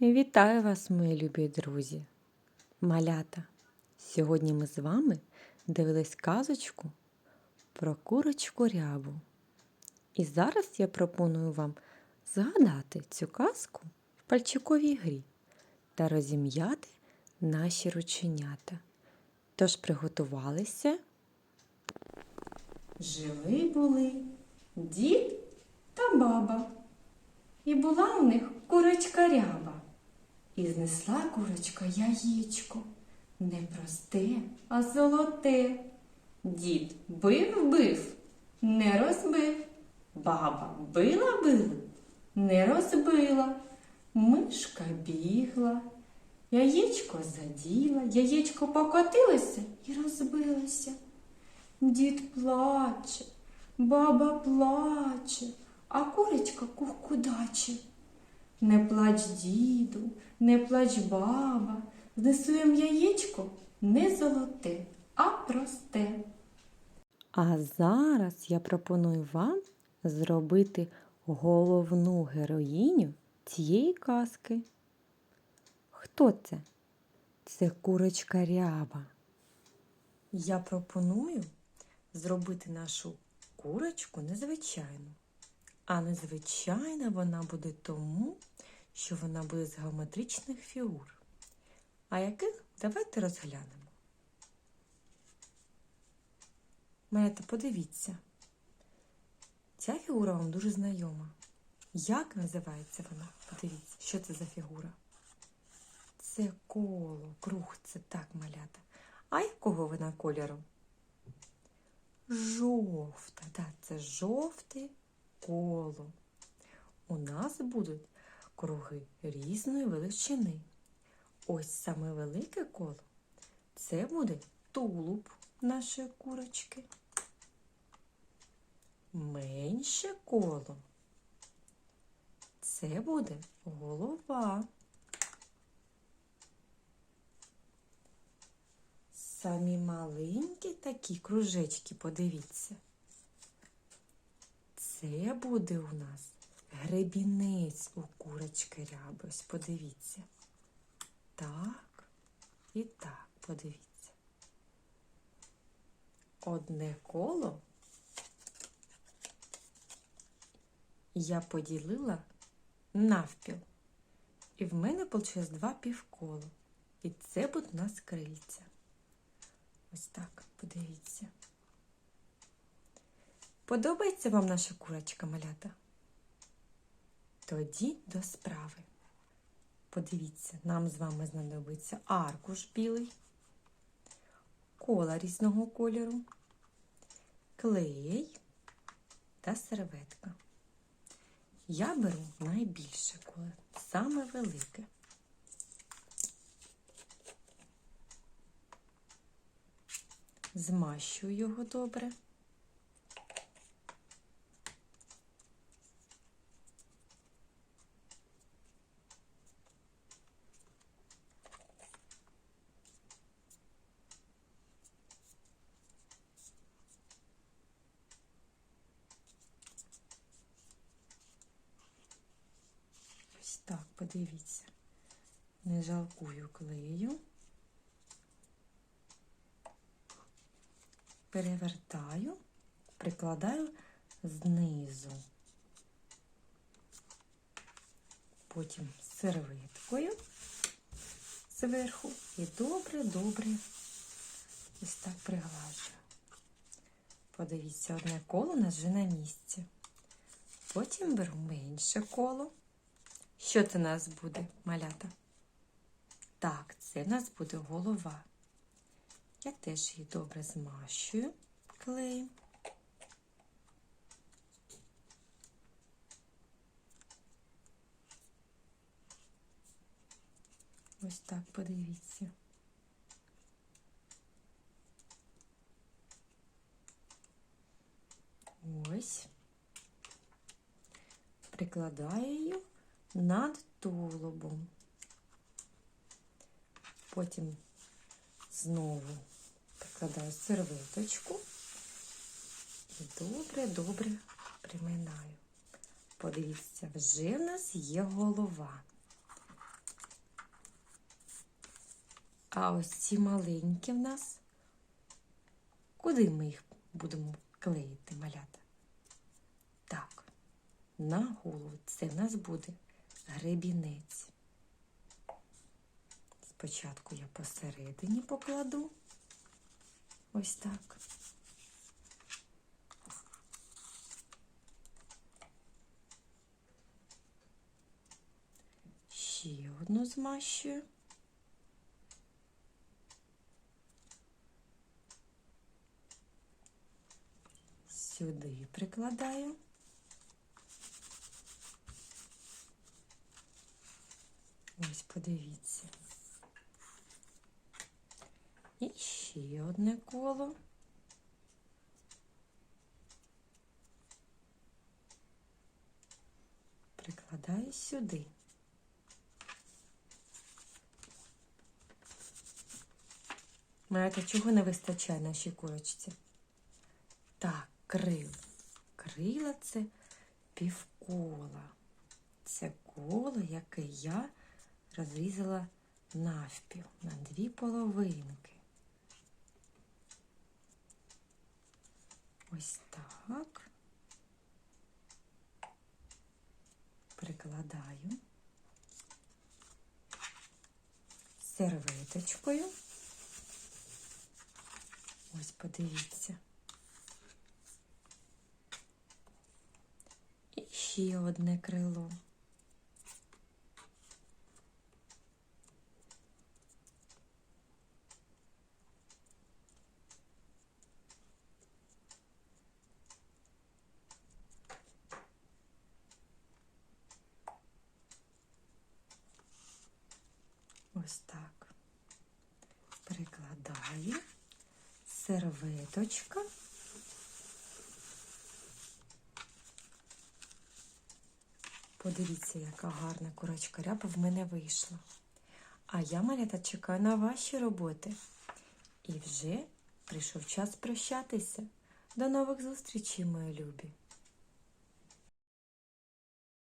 Вітаю вас, мої любі друзі, малята. Сьогодні ми з вами дивились казочку про курочку рябу. І зараз я пропоную вам згадати цю казку в пальчиковій грі та розім'яти наші рученята. Тож приготувалися. Жили були дід та баба. І була у них курочка ряба. І знесла курочка яєчко. Не просте, а золоте. Дід бив бив, не розбив. Баба била била, не розбила. Мишка бігла, яєчко заділа, яєчко покотилося і розбилося. Дід плаче, баба плаче, а курочка кухкудаче. Не плач, діду, не плач, баба, знесуєм яєчко не золоте, а просте. А зараз я пропоную вам зробити головну героїню цієї казки. Хто це? Це курочка ряба. Я пропоную зробити нашу курочку незвичайну. А незвичайна вона буде тому, що вона буде з геометричних фігур. А яких давайте розглянемо. Маєте, подивіться. Ця фігура вам дуже знайома. Як називається вона? Подивіться, що це за фігура? Це коло, круг, це так малята. А якого вона кольору? Жовта, так, це жовте коло. У нас будуть круги різної величини. Ось саме велике коло це буде тулуб нашої курочки. Менше коло це буде голова. Самі маленькі такі кружечки, подивіться. Це буде у нас гребінець у курочки ряби. Ось подивіться. Так і так, подивіться. Одне коло я поділила навпіл. І в мене вийшло два півкола. І це буде у нас крильця. Ось так, подивіться. Подобається вам наша курочка малята? Тоді до справи. Подивіться, нам з вами знадобиться аркуш білий, кола різного кольору, клей та серветка. Я беру найбільше коло, саме велике. Змащую його добре. Ось так, подивіться. Не жалкую клею. Перевертаю, прикладаю знизу. Потім серветкою зверху і добре-добре ось так приглажую. Подивіться, одне коло у нас вже на місці. Потім беру менше коло. Що це у нас буде, малята? Так, це в нас буде голова. Я теж її добре змащую клеєм. Ось так подивіться. Ось. Прикладаю її над тулубом. Потім знову прикладаю серветочку і добре-добре приминаю. Подивіться, вже в нас є голова. А ось ці маленькі в нас. Куди ми їх будемо клеїти, малята? Так, на голову це в нас буде гребінець. Спочатку я посередині покладу. Ось так. Ще одну змащую. Сюди прикладаю. Ось подивіться. І ще одне коло. Прикладаю сюди. Знаєте, чого не вистачає нашій курочці? Так, крил. Крила це півкола. Це коло, яке я розрізала навпіл на дві половинки. Ось так. Прикладаю серветочкою. Ось подивіться. І ще одне крило. Ось так. Прикладаю серветочка. Подивіться, яка гарна курочка ряба в мене вийшла. А я, малята, чекаю на ваші роботи. І вже прийшов час прощатися. До нових зустрічей, мої любі!